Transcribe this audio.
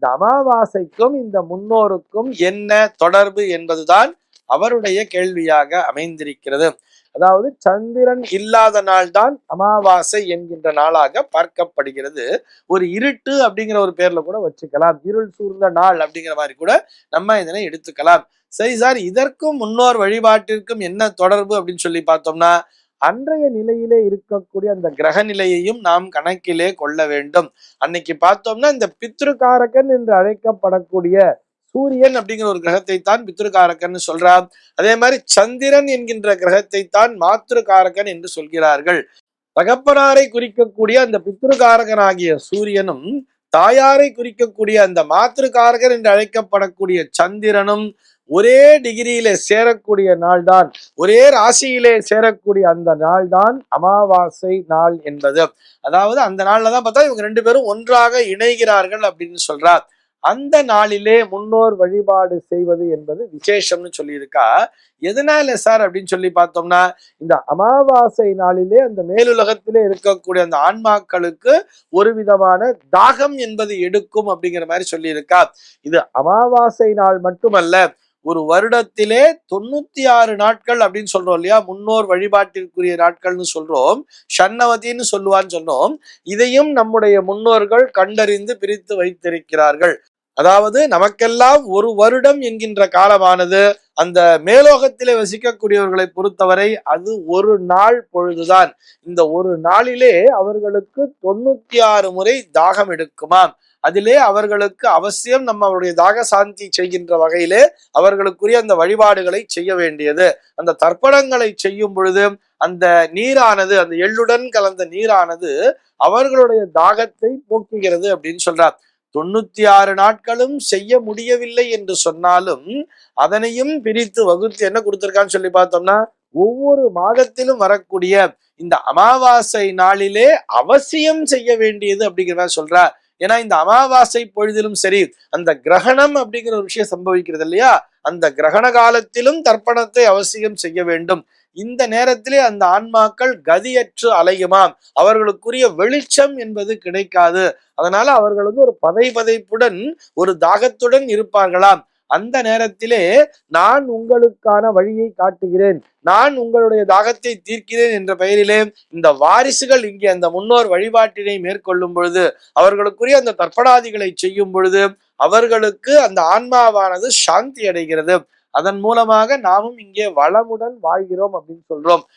இந்த அமாவாசைக்கும் இந்த முன்னோருக்கும் என்ன தொடர்பு என்பதுதான் அவருடைய கேள்வியாக அமைந்திருக்கிறது. அதாவது சந்திரன் இல்லாத நாள்தான் அமாவாசை என்கின்ற நாளாக பார்க்கப்படுகிறது. ஒரு இருட்டு அப்படிங்கிற ஒரு பேர்ல கூட வச்சுக்கலாம். இருள் சூழ்ந்த நாள் அப்படிங்கிற மாதிரி கூட நம்ம இதனை எடுத்துக்கலாம். சரி சார் இதற்கும் முன்னோர் வழிபாட்டிற்கும் என்ன தொடர்பு அப்படின்னு சொல்லி பார்த்தோம்னா அன்றைய நிலையிலே இருக்கக்கூடிய அந்த கிரக நிலையையும் நாம் கணக்கிலே கொள்ள வேண்டும். அன்னைக்கு பார்த்தோம்னா இந்த பித்ருகாரகன் என்று அழைக்கப்படக்கூடிய சூரியன் அப்படிங்கிற ஒரு கிரகத்தை தான் பித்ருகாரகன் சொல்றார். அதே மாதிரி சந்திரன் என்கின்ற கிரகத்தை தான் மாத்திருக்காரகன் என்று சொல்கிறார்கள். தகப்பனாரை குறிக்கக்கூடிய அந்த பித்ருகாரகனாகிய சூரியனும் தாயாரை குறிக்கக்கூடிய அந்த மாத்திருக்காரகன் என்று அழைக்கப்படக்கூடிய சந்திரனும் ஒரே டிகிரியிலே சேரக்கூடிய நாள்தான் ஒரே ராசியிலே சேரக்கூடிய அந்த நாள்தான் அமாவாசை நாள் என்பது. அதாவது அந்த நாள்ல தான் பார்த்தா இவங்க ரெண்டு பேரும் ஒன்றாக இணைகிறார்கள் அப்படின்னு சொல்றார். அந்த நாளிலே முன்னோர் வழிபாடு செய்வது என்பது விசேஷம்னு சொல்லியிருக்கா. எதனால சார் அப்படின்னு சொல்லி பார்த்தோம்னா இந்த அமாவாசை நாளிலே அந்த மேலுலகத்திலே இருக்கக்கூடிய அந்த ஆன்மாக்களுக்கு ஒரு விதமான தாகம் என்பது எடுக்கும் அப்படிங்கிற மாதிரி சொல்லியிருக்கா. இது அமாவாசை நாள் மட்டுமல்ல ஒரு வருடத்திலே தொண்ணூத்தி ஆறு நாட்கள் அப்படின்னு சொல்றோம் இல்லையா? முன்னோர் வழிபாட்டிற்குரிய நாட்கள்னு சொல்றோம். ஷண்ணவதின்னு சொல்லுவான்னு சொன்னோம். இதையும் நம்முடைய முன்னோர்கள் கண்டறிந்து பிரித்து வைத்திருக்கிறார்கள். அதாவது நமக்கெல்லாம் ஒரு வருடம் என்கின்ற காலமானது அந்த மேலோகத்திலே வசிக்கக்கூடியவர்களை பொறுத்தவரை அது ஒரு நாள் பொழுதுதான். இந்த ஒரு நாளிலே அவர்களுக்கு தொண்ணூத்தி ஆறு முறை தாகம் எடுக்குமாம். அதிலே அவர்களுக்கு அவசியம் நம்ம அவருடைய தாக சாந்தி செய்கின்ற வகையிலே அவர்களுக்குரிய அந்த வழிபாடுகளை செய்ய வேண்டியது. அந்த தர்ப்பணங்களை செய்யும் பொழுது அந்த நீரானது அந்த எள்ளுடன் கலந்த நீரானது அவர்களுடைய தாகத்தை போக்குகிறது அப்படின்னு சொல்றார். தொண்ணூத்தி ஆறு நாட்களும் செய்ய முடியவில்லை என்று சொன்னாலும் அதனையும் பிரித்து வகுத்து என்ன கொடுத்திருக்கான்னு சொல்லி பார்த்தோம்னா ஒவ்வொரு மாதத்திலும் வரக்கூடிய இந்த அமாவாசை நாளிலே அவசியம் செய்ய வேண்டியது அப்படிங்கிற மாதிரி சொல்றார். ஏன்னா இந்த அமாவாசை பொழுதிலும் சரி அந்த கிரகணம் அப்படிங்கிற ஒரு விஷயம் சம்பவிக்கிறது இல்லையா? அந்த கிரகண காலத்திலும் தர்ப்பணத்தை அவசியம் செய்ய வேண்டும். இந்த நேரத்திலே அந்த ஆன்மாக்கள் கதியற்று அலையுமாம். அவர்களுக்குரிய வெளிச்சம் என்பது கிடைக்காது. அதனால அவர்கள் வந்து ஒரு பதை பதைப்புடன் ஒரு தாகத்துடன் இருப்பார்களாம். அந்த நேரத்திலே நான் உங்களுக்கான வழியை காட்டுகிறேன். நான் உங்களுடைய தாகத்தை தீர்க்கிறேன் என்ற பெயரிலே இந்த வாரிசுகள் இங்கே அந்த முன்னோர் வழிபாட்டினை மேற்கொள்ளும் பொழுது அவர்களுக்குரிய அந்த தர்ப்பணாதிகளை செய்யும் பொழுது அவர்களுக்கு அந்த ஆன்மாவானது சாந்தி அடைகிறது. அதன் மூலமாக நாமும் இங்கே வளமுடன் வாழ்கிறோம் அப்படின்னு சொல்றோம்.